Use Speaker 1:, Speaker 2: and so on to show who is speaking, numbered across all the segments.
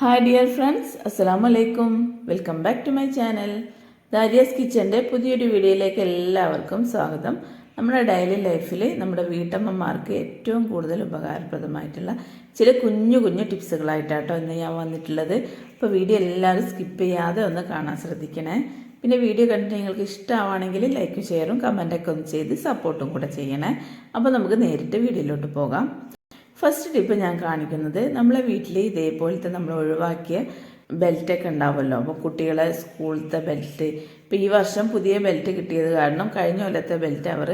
Speaker 1: Hi dear friends അസ്സാം വലൈക്കും welcome back to my channel Dariya's കിച്ചന്റെ പുതിയൊരു വീഡിയോയിലേക്ക് എല്ലാവർക്കും സ്വാഗതം. നമ്മുടെ ഡെയിലി ലൈഫിൽ നമ്മുടെ വീട്ടമ്മമാർക്ക് ഏറ്റവും കൂടുതൽ ഉപകാരപ്രദമായിട്ടുള്ള ചില കുഞ്ഞു കുഞ്ഞു ടിപ്സുകളായിട്ടാട്ടോ ഇന്ന് ഞാൻ വന്നിട്ടുള്ളത്. അപ്പോൾ വീഡിയോ എല്ലാവരും സ്കിപ്പ് ചെയ്യാതെ ഒന്ന് കാണാൻ ശ്രദ്ധിക്കണേ. പിന്നെ വീഡിയോ കണ്ടിട്ട് നിങ്ങൾക്ക് ഇഷ്ടമാണെങ്കിൽ ലൈക്കും ഷെയറും കമന്റൊക്കെ ഒന്ന് ചെയ്ത് സപ്പോർട്ടും കൂടെ ചെയ്യണേ. അപ്പോൾ നമുക്ക് നേരിട്ട് വീഡിയോയിലോട്ട് പോകാം. ഫസ്റ്റ് ടിപ്പ് ഞാൻ കാണിക്കുന്നത് നമ്മളെ വീട്ടിൽ ഇതേപോലത്തെ നമ്മൾ ഒഴിവാക്കിയ ബെൽറ്റൊക്കെ ഉണ്ടാവുമല്ലോ. അപ്പോൾ കുട്ടികളെ സ്കൂളത്തെ ബെൽറ്റ് ഇപ്പോൾ ഈ വർഷം പുതിയ ബെൽറ്റ് കിട്ടിയത് കാരണം കഴിഞ്ഞ കൊല്ലത്തെ ബെൽറ്റ് അവർ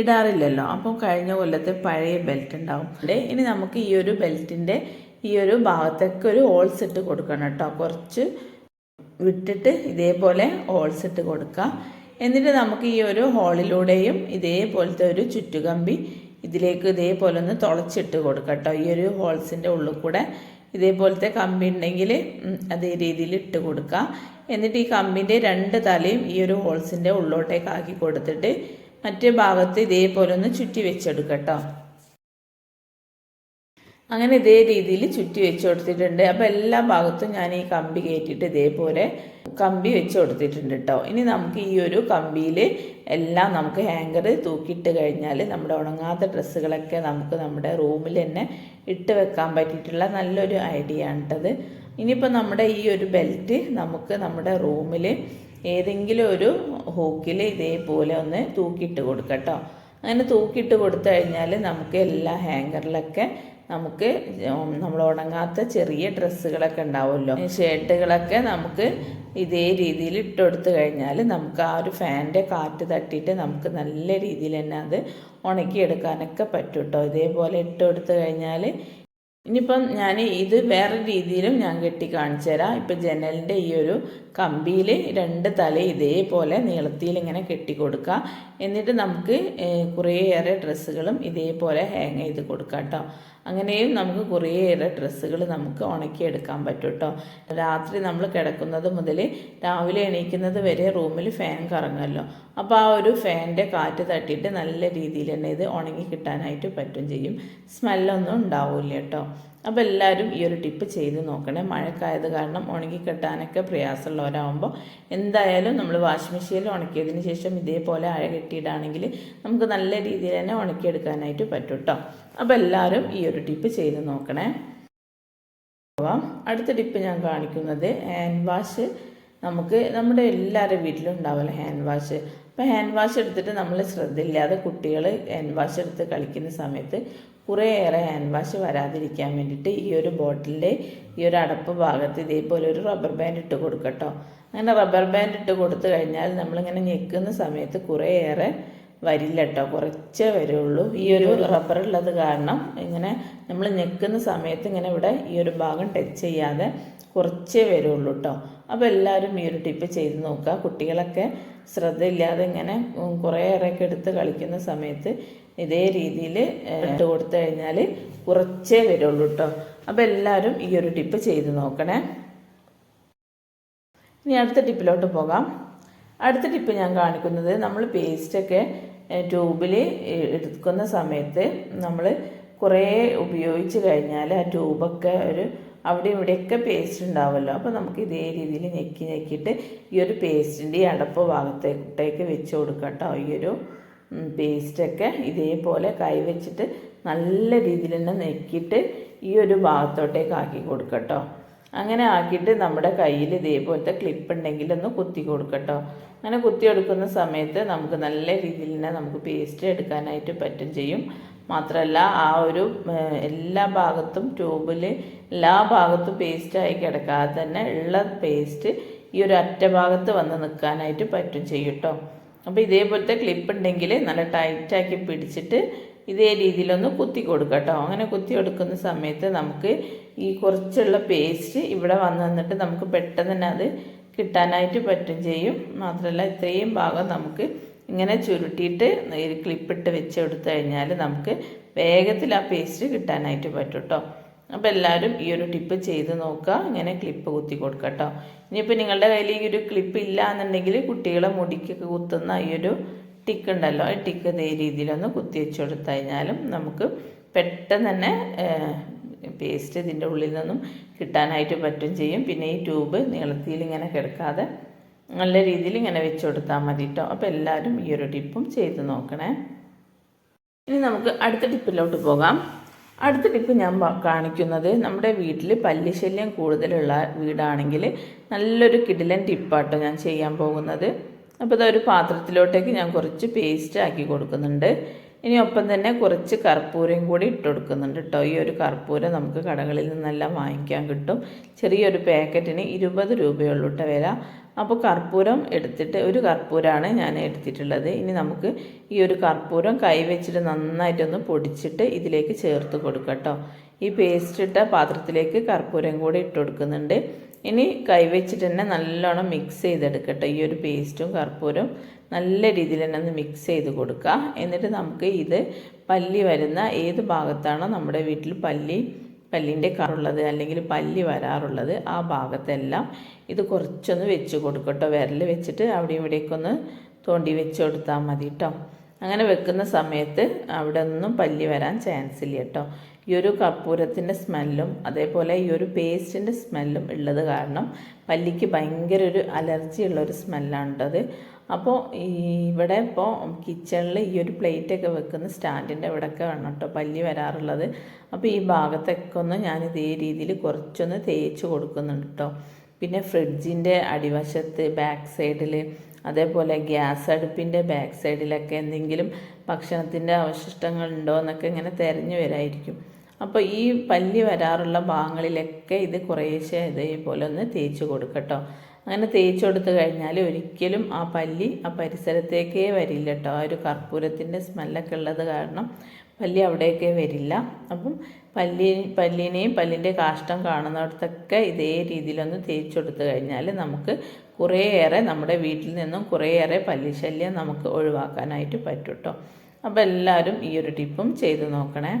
Speaker 1: ഇടാറില്ലല്ലോ. അപ്പോൾ കഴിഞ്ഞ കൊല്ലത്തെ പഴയ ബെൽറ്റ് ഉണ്ടാവും. ഇനി നമുക്ക് ഈ ഒരു ബെൽറ്റിന്റെ ഈ ഒരു ഭാഗത്തൊക്കെ ഒരു ഹോൾസ് ഇട്ട് കൊടുക്കണം കേട്ടോ. കുറച്ച് വിട്ടിട്ട് ഇതേപോലെ ഹോൾസ് ഇട്ട് കൊടുക്കുക എന്നിട്ട് നമുക്ക് ഈ ഒരു ഹോളിലൂടെയും ഇതേപോലത്തെ ഒരു ചുറ്റുകമ്പി ഇതിലേക്ക് ഇതേപോലെ ഒന്ന് തുളച്ചിട്ട് കൊടുക്കുക കേട്ടോ ഈ ഒരു ഹോൾസിന്റെ ഉള്ളിൽ കൂടെ ഇതേപോലത്തെ കമ്പി ഉണ്ടെങ്കിൽ അതേ രീതിയിൽ ഇട്ട് കൊടുക്കുക എന്നിട്ട് ഈ കമ്പിന്റെ രണ്ട് തലയും ഈ ഒരു ഹോൾസിന്റെ ഉള്ളോട്ടേക്ക് ആക്കി കൊടുത്തിട്ട് മറ്റേ ഭാഗത്ത് ഇതേപോലെ ഒന്ന് ചുറ്റി വെച്ചെടുക്കുക അങ്ങനെ ഇതേ രീതിയിൽ ചുറ്റി വെച്ച് കൊടുത്തിട്ടുണ്ട്. അപ്പോൾ എല്ലാ ഭാഗത്തും ഞാൻ ഈ കമ്പി കയറ്റിയിട്ട് ഇതേപോലെ കമ്പി വെച്ച് കൊടുത്തിട്ടുണ്ട് കേട്ടോ ഇനി നമുക്ക് ഈ ഒരു കമ്പിയിൽ എല്ലാം നമുക്ക് ഹാങ്കർ തൂക്കിയിട്ട് കഴിഞ്ഞാൽ നമ്മുടെ ഉണങ്ങാത്ത ഡ്രസ്സുകളൊക്കെ നമുക്ക് നമ്മുടെ റൂമിൽ തന്നെ ഇട്ട് വെക്കാൻ പറ്റിയിട്ടുള്ള നല്ലൊരു ഐഡിയ ആണ് കേട്ടത് ഇനിയിപ്പോൾ നമ്മുടെ ഈ ഒരു ബെൽറ്റ് നമുക്ക് നമ്മുടെ റൂമിൽ ഏതെങ്കിലും ഒരു ഹൂക്കിൽ ഇതേപോലെ ഒന്ന് തൂക്കിയിട്ട് കൊടുക്കാം കേട്ടോ അങ്ങനെ തൂക്കിയിട്ട് കൊടുത്തു കഴിഞ്ഞാൽ നമുക്ക് എല്ലാ ഹാങ്കറിലൊക്കെ നമുക്ക് നമ്മൾ ഉണങ്ങാത്ത ചെറിയ ഡ്രസ്സുകളൊക്കെ ഉണ്ടാവുമല്ലോ. ഷർട്ടുകളൊക്കെ നമുക്ക് ഇതേ രീതിയിൽ ഇട്ട് കൊടുത്തു കഴിഞ്ഞാൽ നമുക്ക് ആ ഒരു ഫാനിന്റെ കാറ്റ് തട്ടിയിട്ട് നമുക്ക് നല്ല രീതിയിൽ തന്നെ അത് ഉണക്കിയെടുക്കാനൊക്കെ പറ്റും കേട്ടോ ഇതേപോലെ ഇട്ട് കൊടുത്തു കഴിഞ്ഞാൽ ഇനിയിപ്പം ഞാൻ ഇത് വേറെ രീതിയിലും ഞാൻ കെട്ടി കാണിച്ചു തരാം ഇപ്പം ജനലിന്റെ ഈ ഒരു കമ്പിയിൽ രണ്ട് തല ഇതേപോലെ നീളത്തിൽ ഇങ്ങനെ കെട്ടി കൊടുക്കുക എന്നിട്ട് നമുക്ക് കുറേയേറെ ഡ്രസ്സുകളും ഇതേപോലെ ഹാങ് ചെയ്ത് കൊടുക്കാം കേട്ടോ അങ്ങനെയും നമുക്ക് കുറേയേറെ ഡ്രസ്സുകൾ നമുക്ക് ഉണക്കിയെടുക്കാൻ പറ്റും കേട്ടോ രാത്രി നമ്മൾ കിടക്കുന്നത് മുതൽ രാവിലെ എണീക്കുന്നത് വരെ റൂമിൽ ഫാൻ കറങ്ങുമല്ലോ അപ്പോൾ ആ ഒരു ഫാനിന്റെ കാറ്റ് തട്ടിയിട്ട് നല്ല രീതിയിൽ തന്നെ ഇത് ഉണങ്ങി കിട്ടാനായിട്ട് പറ്റും ചെയ്യും. സ്മെല്ലൊന്നും ഉണ്ടാവില്ല കേട്ടോ അപ്പോൾ എല്ലാവരും ഈ ഒരു ടിപ്പ് ചെയ്ത് നോക്കണേ. മഴക്കായത് കാരണം ഉണങ്ങി കെട്ടാനൊക്കെ പ്രയാസമുള്ളവരാകുമ്പോൾ എന്തായാലും നമ്മൾ വാഷിംഗ് മെഷീനിൽ ഉണക്കിയതിന് ശേഷം ഇതേപോലെ അഴ കെട്ടിയിടാണെങ്കിൽ നമുക്ക് നല്ല രീതിയിൽ തന്നെ ഉണക്കിയെടുക്കാനായിട്ട് പറ്റും കേട്ടോ അപ്പോൾ എല്ലാവരും ഈ ഒരു ടിപ്പ് ചെയ്ത് നോക്കണേ. അടുത്ത ടിപ്പ് ഞാൻ കാണിക്കുന്നത് ഹാൻഡ് വാഷ്. നമുക്ക് നമ്മുടെ എല്ലാവരുടെ വീട്ടിലും ഉണ്ടാവില്ല ഹാൻഡ് വാഷ്. അപ്പോൾ ഹാൻഡ് വാഷ് എടുത്തിട്ട് നമ്മൾ ശ്രദ്ധയില്ലാതെ കുട്ടികൾ ഹാൻഡ് വാഷ് എടുത്ത് കളിക്കുന്ന സമയത്ത് കുറേയേറെ ഹാൻഡ് വാഷ് വരാതിരിക്കാൻ വേണ്ടിയിട്ട് ഈ ഒരു ബോട്ടിലിന്റെ ഈ ഒരു അടപ്പ് ഭാഗത്ത് ഇതേപോലെ ഒരു റബ്ബർ ബാൻഡ് ഇട്ട് കൊടുക്കട്ടോ. അങ്ങനെ റബ്ബർ ബാൻഡ് ഇട്ട് കൊടുത്തു കഴിഞ്ഞാൽ നമ്മളിങ്ങനെ ഞെക്കുന്ന സമയത്ത് കുറേയേറെ വരില്ല കേട്ടോ കുറച്ചേ വരുള്ളൂ. ഈ ഒരു റബ്ബർ ഉള്ളത് കാരണം ഇങ്ങനെ നമ്മൾ ഞെക്കുന്ന സമയത്ത് ഇങ്ങനെ ഇവിടെ ഈ ഒരു ഭാഗം ടച്ച് ചെയ്യാതെ കുറച്ചേ വരുള്ളൂ കേട്ടോ അപ്പോൾ എല്ലാവരും ഈ ഒരു ടിപ്പ് ചെയ്ത് നോക്കുക. കുട്ടികളൊക്കെ ശ്രദ്ധയില്ലാതെ ഇങ്ങനെ കുറേയേറെയൊക്കെ എടുത്ത് കളിക്കുന്ന സമയത്ത് ഇതേ രീതിയിൽ ഇട്ട് കൊടുത്തു കഴിഞ്ഞാൽ കുറച്ചേ വരുള്ളൂ കേട്ടോ അപ്പോൾ എല്ലാവരും ഈ ഒരു ടിപ്പ് ചെയ്ത് നോക്കണേ. ഇനി അടുത്ത ടിപ്പിലോട്ട് പോകാം. അടുത്ത ടിപ്പ് ഞാൻ കാണിക്കുന്നത് നമ്മൾ പേസ്റ്റൊക്കെ ട്യൂബിൽ എടുക്കുന്ന സമയത്ത് നമ്മൾ കുറേ ഉപയോഗിച്ച് കഴിഞ്ഞാൽ ആ ട്യൂബൊക്കെ ഒരു അവിടെ ഇവിടെയൊക്കെ പേസ്റ്റ് ഉണ്ടാവുമല്ലോ അപ്പോൾ നമുക്ക് ഇതേ രീതിയിൽ ഞെക്കി ഞെക്കിയിട്ട് ഈ ഒരു പേസ്റ്റിന്റെ ഈ അടപ്പ് ഭാഗത്തേക്ക് വെച്ച് കൊടുക്കാം കേട്ടോ ഈ ഒരു പേസ്റ്റൊക്കെ ഇതേപോലെ കൈവച്ചിട്ട് നല്ല രീതിയിൽ തന്നെ നെക്കിയിട്ട് ഈ ഒരു ഭാഗത്തോട്ടേക്ക് ആക്കി കൊടുക്കട്ടോ. അങ്ങനെ ആക്കിയിട്ട് നമ്മുടെ കയ്യിൽ ഇതേപോലത്തെ ക്ലിപ്പ് ഉണ്ടെങ്കിൽ ഒന്ന് കുത്തി കൊടുക്കട്ടോ. അങ്ങനെ കുത്തി എടുക്കുന്ന സമയത്ത് നമുക്ക് നല്ല രീതിയിൽ തന്നെ നമുക്ക് പേസ്റ്റ് എടുക്കാനായിട്ട് പറ്റും ചെയ്യും. മാത്രമല്ല ആ ഒരു എല്ലാ ഭാഗത്തും ട്യൂബിൽ എല്ലാ ഭാഗത്തും പേസ്റ്റായി കിടക്കാതെ തന്നെ ഉള്ള പേസ്റ്റ് ഈ ഒരു അറ്റ ഭാഗത്ത് വന്ന് നിൽക്കാനായിട്ട് പറ്റും ചെയ്യും കേട്ടോ അപ്പോൾ ഇതേപോലത്തെ ക്ലിപ്പ് ഉണ്ടെങ്കിൽ നല്ല ടൈറ്റാക്കി പിടിച്ചിട്ട് ഇതേ രീതിയിലൊന്ന് കുത്തി കൊടുക്കുക കേട്ടോ അങ്ങനെ കുത്തി കൊടുക്കുന്ന സമയത്ത് നമുക്ക് ഈ കുറച്ചുള്ള പേസ്റ്റ് ഇവിടെ വന്നു നിന്നിട്ട് നമുക്ക് പെട്ടെന്ന് തന്നെ അത് കിട്ടാനായിട്ട് പറ്റും ചെയ്യും. മാത്രമല്ല ഇത്രയും ഭാഗം നമുക്ക് ഇങ്ങനെ ചുരുട്ടിയിട്ട് ക്ലിപ്പിട്ട് വെച്ച് കൊടുത്തു കഴിഞ്ഞാൽ നമുക്ക് വേഗത്തിൽ ആ പേസ്റ്റ് കിട്ടാനായിട്ട് പറ്റും കേട്ടോ അപ്പോൾ എല്ലാവരും ഈ ഒരു ടിപ്പ് ചെയ്ത് നോക്കുക. ഇങ്ങനെ ക്ലിപ്പ് കുത്തി കൊടുക്കുക കേട്ടോ ഇനിയിപ്പോൾ നിങ്ങളുടെ കയ്യിൽ ഈ ഒരു ക്ലിപ്പ് ഇല്ല എന്നുണ്ടെങ്കിൽ കുട്ടികളെ മുടിക്കൊക്കെ കുത്തുന്ന ഈ ഒരു ടിക്ക് ഉണ്ടല്ലോ ഈ ടിക്ക് ഇതേ രീതിയിലൊന്ന് കുത്തി വെച്ച് കൊടുത്തു കഴിഞ്ഞാലും നമുക്ക് പെട്ടെന്ന് തന്നെ പേസ്റ്റ് ഇതിന്റെ ഉള്ളിൽ നിന്നും കിട്ടാനായിട്ട് പറ്റും ചെയ്യും. പിന്നെ ഈ ട്യൂബ് നീളത്തിൽ ഇങ്ങനെ കിടക്കാതെ നല്ല രീതിയിൽ ഇങ്ങനെ വെച്ച് കൊടുത്താൽ മതി കേട്ടോ അപ്പോൾ എല്ലാവരും ഈ ഒരു ടിപ്പും ചെയ്ത് നോക്കണേ. ഇനി നമുക്ക് അടുത്ത ടിപ്പിലോട്ട് പോകാം. അടുത്ത ടിപ്പ് ഞാൻ കാണിക്കുന്നത് നമ്മുടെ വീട്ടിൽ പല്ലിശല്യം കൂടുതലുള്ള വീടാണെങ്കിൽ നല്ലൊരു കിടിലൻ ടിപ്പാട്ടോ ഞാൻ ചെയ്യാൻ പോകുന്നത്. അപ്പോൾ ഇതൊരു പാത്രത്തിലോട്ടേക്ക് ഞാൻ കുറച്ച് പേസ്റ്റ് ആക്കി കൊടുക്കുന്നുണ്ട്. ഇനി ഒപ്പം തന്നെ കുറച്ച് കർപ്പൂരം കൂടി ഇട്ട് കൊടുക്കുന്നുണ്ട് കേട്ടോ ഈ ഒരു കർപ്പൂരം നമുക്ക് കടകളിൽ നിന്നെല്ലാം വാങ്ങിക്കാൻ കിട്ടും. ചെറിയൊരു പാക്കറ്റിന് ഇരുപത് രൂപയുള്ളൂ കേട്ടോ വില. അപ്പോൾ കർപ്പൂരം എടുത്തിട്ട് ഒരു കർപ്പൂരമാണ് ഞാൻ എടുത്തിട്ടുള്ളത്. ഇനി നമുക്ക് ഈ ഒരു കർപ്പൂരം കൈ വെച്ചിട്ട് നന്നായിട്ടൊന്ന് പൊടിച്ചിട്ട് ഇതിലേക്ക് ചേർത്ത് കൊടുക്കാം കേട്ടോ. ഈ പേസ്റ്റ് ഇട്ട പാത്രത്തിലേക്ക് കർപ്പൂരം കൂടി ഇട്ട് കൊടുക്കുന്നുണ്ട്. ഇനി കൈവച്ചിട്ട് തന്നെ നല്ലോണം മിക്സ് ചെയ്തെടുക്കട്ടെ ഈ ഒരു പേസ്റ്റും കർപ്പൂരം നല്ല രീതിയിൽ തന്നെ ഒന്ന് മിക്സ് ചെയ്ത് കൊടുക്കുക എന്നിട്ട് നമുക്ക് ഇത് പല്ലി വരുന്ന ഏത് ഭാഗത്താണോ നമ്മുടെ വീട്ടിൽ പല്ലി പല്ലിന്റെ കറുള്ളത് അല്ലെങ്കിൽ പല്ലി വരാറുള്ളത് ആ ഭാഗത്തെല്ലാം ഇത് കുറച്ചൊന്ന് വെച്ച് കൊടുക്കട്ടോ. വിരൽ വെച്ചിട്ട് അവിടെ ഇവിടേക്കൊന്ന് തോണ്ടി വെച്ച് കൊടുത്താൽ മതി കേട്ടോ അങ്ങനെ വെക്കുന്ന സമയത്ത് അവിടെ ഒന്നും പല്ലി വരാൻ ചാൻസ് ഇല്ല കേട്ടോ. ഈ ഒരു കർപ്പൂരത്തിന്റെ സ്മെല്ലും അതേപോലെ ഈ ഒരു പേസ്റ്റിന്റെ സ്മെല്ലും ഉള്ളത് കാരണം പല്ലിക്ക് ഭയങ്കര ഒരു അലർജി ഉള്ള ഒരു സ്മെല്ലാണ് ഉള്ളത് അപ്പോൾ ഇവിടെ ഇപ്പോൾ കിച്ചണിൽ ഈ ഒരു പ്ലേറ്റൊക്കെ വെക്കുന്ന സ്റ്റാൻഡിന്റെ ഇവിടെയൊക്കെ വേണം കേട്ടോ പല്ലി വരാറുള്ളത്. അപ്പോൾ ഈ ഭാഗത്തൊക്കെ ഒന്ന് ഞാൻ ഇതേ രീതിയിൽ കുറച്ചൊന്ന് തേച്ച് കൊടുക്കുന്നുണ്ട് കേട്ടോ പിന്നെ ഫ്രിഡ്ജിന്റെ അടിവശത്ത് ബാക്ക് സൈഡിൽ അതേപോലെ ഗ്യാസ് അടുപ്പിന്റെ ബാക്ക് സൈഡിലൊക്കെ എന്തെങ്കിലും ഭക്ഷണത്തിന്റെ അവശിഷ്ടങ്ങൾ ഉണ്ടോ എന്നൊക്കെ ഇങ്ങനെ തിരഞ്ഞു വരായിരിക്കും. അപ്പോൾ ഈ പല്ലി വരാറുള്ള ഭാഗങ്ങളിലൊക്കെ ഇത് കുറേശ്ശെ ഇതേപോലെ ഒന്ന് തേച്ച് കൊടുക്കട്ടോ. അങ്ങനെ തേച്ച് കൊടുത്തു കഴിഞ്ഞാൽ ഒരിക്കലും ആ പല്ലി ആ പരിസരത്തേക്കേ വരില്ല കേട്ടോ. ആ ഒരു കർപ്പൂരത്തിന്റെ സ്മെല്ലൊക്കെ ഉള്ളത് കാരണം പല്ലി അവിടെയൊക്കെ വരില്ല. അപ്പം പല്ലി പല്ലിനെയും പല്ലിന്റെ കാഷ്ടം കാണുന്നിടത്തൊക്കെ ഇതേ രീതിയിലൊന്ന് തേച്ച് കൊടുത്തു കഴിഞ്ഞാൽ നമുക്ക് കുറേയേറെ നമ്മുടെ വീട്ടിൽ നിന്നും കുറേയേറെ പല്ലിശല്യം നമുക്ക് ഒഴിവാക്കാനായിട്ട് പറ്റും കേട്ടോ അപ്പോൾ എല്ലാവരും ഈ ഒരു ടിപ്പും ചെയ്ത് നോക്കണേ.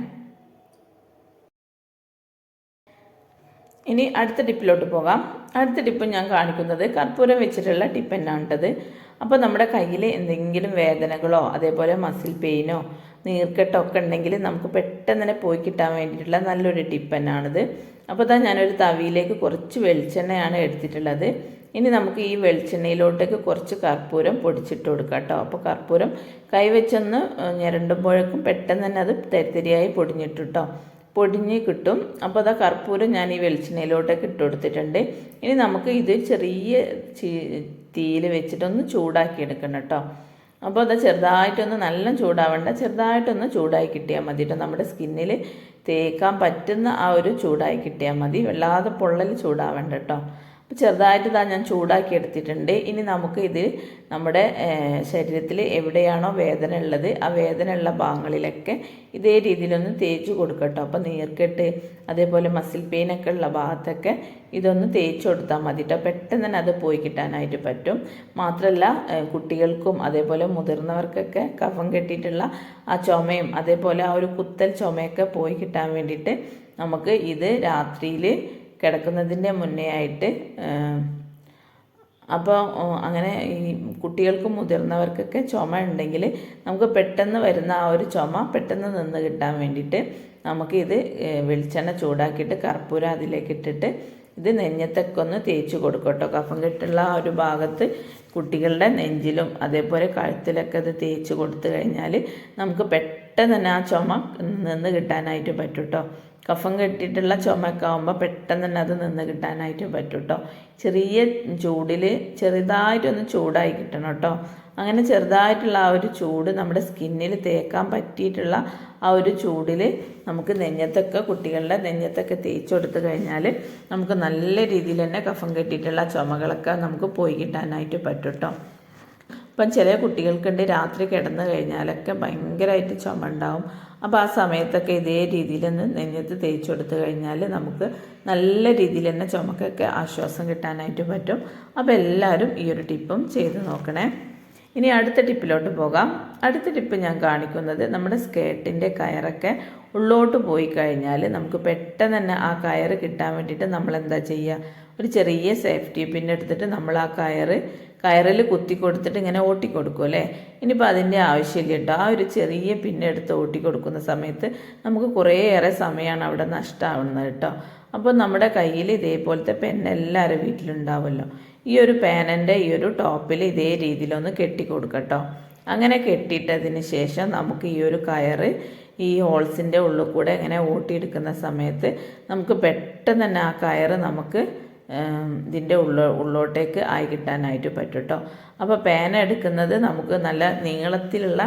Speaker 1: ഇനി അടുത്ത ടിപ്പിലോട്ട് പോകാം. അടുത്ത ടിപ്പ് ഞാൻ കാണിക്കുന്നത് കർപ്പൂരം വെച്ചിട്ടുള്ള ടിപ്പ് തന്നെയാണിട്ടത് അപ്പോൾ നമ്മുടെ കയ്യിൽ എന്തെങ്കിലും വേദനകളോ അതേപോലെ മസിൽ പെയിനോ നീർക്കെട്ടോ ഒക്കെ ഉണ്ടെങ്കിൽ നമുക്ക് പെട്ടെന്ന് തന്നെ പോയി കിട്ടാൻ വേണ്ടിയിട്ടുള്ള നല്ലൊരു ടിപ്പ് തന്നെയാണിത്. അപ്പോൾ ഇതാ ഞാനൊരു തവിയിലേക്ക് കുറച്ച് വെളിച്ചെണ്ണയാണ് എടുത്തിട്ടുള്ളത്. ഇനി നമുക്ക് ഈ വെളിച്ചെണ്ണയിലോട്ടേക്ക് കുറച്ച് കർപ്പൂരം പൊടിച്ചിട്ട് കൊടുക്കാം കേട്ടോ. അപ്പോൾ കർപ്പൂരം കൈവച്ചൊന്ന് ഞരണ്ടുമ്പോഴേക്കും പെട്ടെന്ന് തന്നെ അത് തരിതരിയായി പൊടിഞ്ഞിട്ട് കേട്ടോ. പൊടിഞ്ഞ് കിട്ടും. അപ്പോൾ അതാ കർപ്പൂരം ഞാൻ ഈ വെളിച്ചെണ്ണയിലോട്ടൊക്കെ ഇട്ട് കൊടുത്തിട്ടുണ്ട്. ഇനി നമുക്ക് ഇത് ചെറിയ തീയിൽ വെച്ചിട്ടൊന്ന് ചൂടാക്കി എടുക്കണം കേട്ടോ. അപ്പോൾ അത് ചെറുതായിട്ടൊന്ന് നല്ല ചൂടാവണ്ട. ചെറുതായിട്ടൊന്ന് ചൂടായി കിട്ടിയാൽ മതി കേട്ടോ. നമ്മുടെ സ്കിന്നിൽ തേക്കാൻ പറ്റുന്ന ആ ഒരു ചൂടായി കിട്ടിയാൽ മതി. വല്ലാതെ പൊള്ളൽ ചൂടാവണ്ട കേട്ടോ. അപ്പോൾ ചെറുതായിട്ട് ഇതാ ഞാൻ ചൂടാക്കി എടുത്തിട്ടുണ്ട്. ഇനി നമുക്ക് ഇത് നമ്മുടെ ശരീരത്തിൽ എവിടെയാണോ വേദന ഉള്ളത് ആ വേദന ഉള്ള ഭാഗങ്ങളിലൊക്കെ ഇതേ രീതിയിലൊന്ന് തേച്ച് കൊടുക്കട്ടോ. അപ്പോൾ നീർക്കെട്ട് അതേപോലെ മസിൽ പെയിനൊക്കെ ഉള്ള ഭാഗത്തൊക്കെ ഇതൊന്ന് തേച്ച് കൊടുത്താൽ മതി കേട്ടോ പെട്ടെന്ന് തന്നെ അത് പോയി കിട്ടാനായിട്ട് പറ്റും. മാത്രമല്ല കുട്ടികൾക്കും അതേപോലെ മുതിർന്നവർക്കൊക്കെ കഫം കെട്ടിയിട്ടുള്ള ആ ചുമയും അതേപോലെ ആ ഒരു കുത്തൽ ചുമയൊക്കെ പോയി കിട്ടാൻ വേണ്ടിയിട്ട് നമുക്ക് ഇത് രാത്രിയിൽ കിടക്കുന്നതിന്റെ മുന്നേ ആയിട്ട് അപ്പോൾ അങ്ങനെ ഈ കുട്ടികൾക്കും മുതിർന്നവർക്കൊക്കെ ചുമ ഉണ്ടെങ്കിൽ നമുക്ക് പെട്ടെന്ന് വരുന്ന ആ ഒരു ചുമ പെട്ടെന്ന് നിന്ന് കിട്ടാൻ വേണ്ടിയിട്ട് നമുക്കിത് വെളിച്ചെണ്ണ ചൂടാക്കിയിട്ട് കർപ്പൂരം അതിലേക്ക് ഇട്ടിട്ട് ഇത് നെഞ്ഞത്തൊക്കെ ഒന്ന് തേച്ച് കൊടുക്കട്ടോ കഫം കെട്ടുള്ള ആ ഒരു ഭാഗത്ത് കുട്ടികളുടെ നെഞ്ചിലും അതേപോലെ കഴുത്തിലൊക്കെ അത് തേച്ച് കൊടുത്തു കഴിഞ്ഞാൽ നമുക്ക് പെട്ടെന്ന് തന്നെ ആ ചുമ നിന്ന് കിട്ടാനായിട്ട് പറ്റും കേട്ടോ. കഫം കെട്ടിയിട്ടുള്ള ചുമയൊക്കെ ആകുമ്പോൾ പെട്ടെന്ന് തന്നെ അത് നിന്ന് കിട്ടാനായിട്ട് പറ്റും കേട്ടോ ചെറിയ ചൂടിൽ ചെറുതായിട്ടൊന്ന് ചൂടായി കിട്ടണം കേട്ടോ അങ്ങനെ ചെറുതായിട്ടുള്ള ആ ഒരു ചൂട് നമ്മുടെ സ്കിന്നിൽ തേക്കാൻ പറ്റിയിട്ടുള്ള ആ ഒരു ചൂടിൽ നമുക്ക് നെഞ്ഞത്തൊക്കെ കുട്ടികളുടെ നെഞ്ഞത്തൊക്കെ തേച്ച് കൊടുത്തു കഴിഞ്ഞാൽ നമുക്ക് നല്ല രീതിയിൽ തന്നെ കഫം കെട്ടിയിട്ടുള്ള ചുമകളൊക്കെ നമുക്ക് പോയി കിട്ടാനായിട്ട് പറ്റും കേട്ടോ ഇപ്പം ചില കുട്ടികൾക്കുണ്ട് രാത്രി കിടന്നു കഴിഞ്ഞാലൊക്കെ ഭയങ്കരമായിട്ട് ചുമ ഉണ്ടാവും. അപ്പോൾ ആ സമയത്തൊക്കെ ഇതേ രീതിയിൽ ഒന്ന് നെഞ്ഞത്ത് തേച്ച് കൊടുത്തു കഴിഞ്ഞാൽ നമുക്ക് നല്ല രീതിയിൽ തന്നെ ചുമക്കൊക്കെ ആശ്വാസം കിട്ടാനായിട്ട് പറ്റും. അപ്പോൾ എല്ലാവരും ഈ ഒരു ടിപ്പും ചെയ്ത് നോക്കണേ. ഇനി അടുത്ത ടിപ്പിലോട്ട് പോകാം. അടുത്ത ടിപ്പ് ഞാൻ കാണിക്കുന്നത് നമ്മുടെ സ്കേർട്ടിന്റെ കയറൊക്കെ ഉള്ളോട്ട് പോയി കഴിഞ്ഞാൽ നമുക്ക് പെട്ടെന്ന് തന്നെ ആ കയറ് കിട്ടാൻ വേണ്ടിയിട്ട് നമ്മൾ എന്താ ചെയ്യുക ഒരു ചെറിയ സേഫ്റ്റി പിൻ എടുത്തിട്ട് നമ്മൾ ആ കയറ് കയറിൽ കുത്തി കൊടുത്തിട്ട് ഇങ്ങനെ ഓട്ടി കൊടുക്കും അല്ലേ? ഇനിയിപ്പോൾ അതിന്റെ ആവശ്യമില്ല കേട്ടോ. ആ ഒരു ചെറിയ പിന്നെടുത്ത് ഓട്ടി കൊടുക്കുന്ന സമയത്ത് നമുക്ക് കുറേയേറെ സമയമാണ് അവിടെ നഷ്ടമാവുന്നത് കേട്ടോ. അപ്പോൾ നമ്മുടെ കയ്യിൽ ഇതേപോലത്തെ പെൻ എല്ലാവരും വീട്ടിലുണ്ടാവുമല്ലോ ഈ ഒരു പേനന്റെ ഈ ഒരു ടോപ്പിൽ ഇതേ രീതിയിലൊന്ന് കെട്ടി കൊടുക്കട്ടോ അങ്ങനെ കെട്ടിയിട്ടതിന് ശേഷം നമുക്ക് ഈ ഒരു കയറ് ഈ ഹോൾസിന്റെ ഉള്ളിൽ കൂടെ ഇങ്ങനെ ഓട്ടിയെടുക്കുന്ന സമയത്ത് നമുക്ക് പെട്ടെന്ന് തന്നെ ആ കയറ് നമുക്ക് ഇതിന്റെ ഉള്ള ഉള്ളോട്ടേക്ക് ആയി കിട്ടാനായിട്ട് പറ്റും കേട്ടോ അപ്പോൾ പേന എടുക്കുന്നത് നമുക്ക് നല്ല നീളത്തിലുള്ള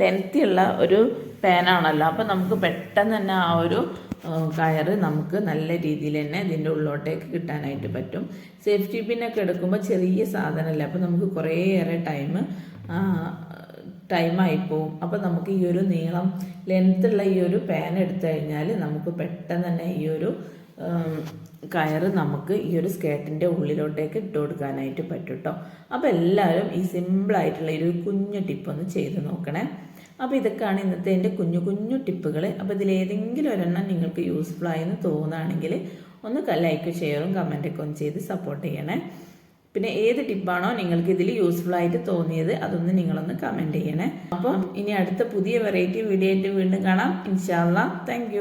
Speaker 1: ലെങ്ത്തിയുള്ള ഒരു പേനാണല്ലോ അപ്പോൾ നമുക്ക് പെട്ടെന്ന് തന്നെ ആ ഒരു കയറ് നമുക്ക് നല്ല രീതിയിൽ തന്നെ ഇതിന്റെ ഉള്ളോട്ടേക്ക് കിട്ടാനായിട്ട് പറ്റും. സേഫ്റ്റി പിന്നൊക്കെ എടുക്കുമ്പോൾ ചെറിയ സാധനമല്ലേ അപ്പോൾ നമുക്ക് കുറേയേറെ ടൈം ടൈമായി പോവും. അപ്പോൾ നമുക്ക് ഈ ഒരു നീളം ലെങ്ത്തുള്ള ഈ ഒരു പാൻ എടുത്തു കഴിഞ്ഞാൽ നമുക്ക് പെട്ടെന്ന് തന്നെ ഈ ഒരു കയറ് നമുക്ക് ഈ ഒരു സ്കേർട്ടിന്റെ ഉള്ളിലോട്ടേക്ക് ഇട്ട് കൊടുക്കാനായിട്ട് പറ്റും കേട്ടോ അപ്പോൾ എല്ലാവരും ഈ സിമ്പിളായിട്ടുള്ള ഒരു കുഞ്ഞു ടിപ്പ് ഒന്ന് ചെയ്ത് നോക്കണേ. അപ്പോൾ ഇതൊക്കെയാണ് ഇന്നത്തെ എന്റെ കുഞ്ഞു കുഞ്ഞു ടിപ്പുകൾ അപ്പോൾ ഇതിലേതെങ്കിലും ഒരെണ്ണം നിങ്ങൾക്ക് യൂസ്ഫുൾ ആയെന്ന് തോന്നുകയാണെങ്കിൽ ഒന്ന് ലൈക്ക് ഷെയറും കമന്റൊക്കെ ഒന്ന് ചെയ്ത് സപ്പോർട്ട് ചെയ്യണേ. പിന്നെ ഏത് ടിപ്പാണോ നിങ്ങൾക്ക് ഇതിൽ യൂസ്ഫുൾ ആയിട്ട് തോന്നിയത് അതൊന്ന് നിങ്ങളൊന്ന് കമന്റ് ചെയ്യണേ. അപ്പം ഇനി അടുത്ത പുതിയ വെറൈറ്റി വീഡിയോ ആയിട്ട് വീണ്ടും കാണാം. ഇൻഷാല്ല താങ്ക്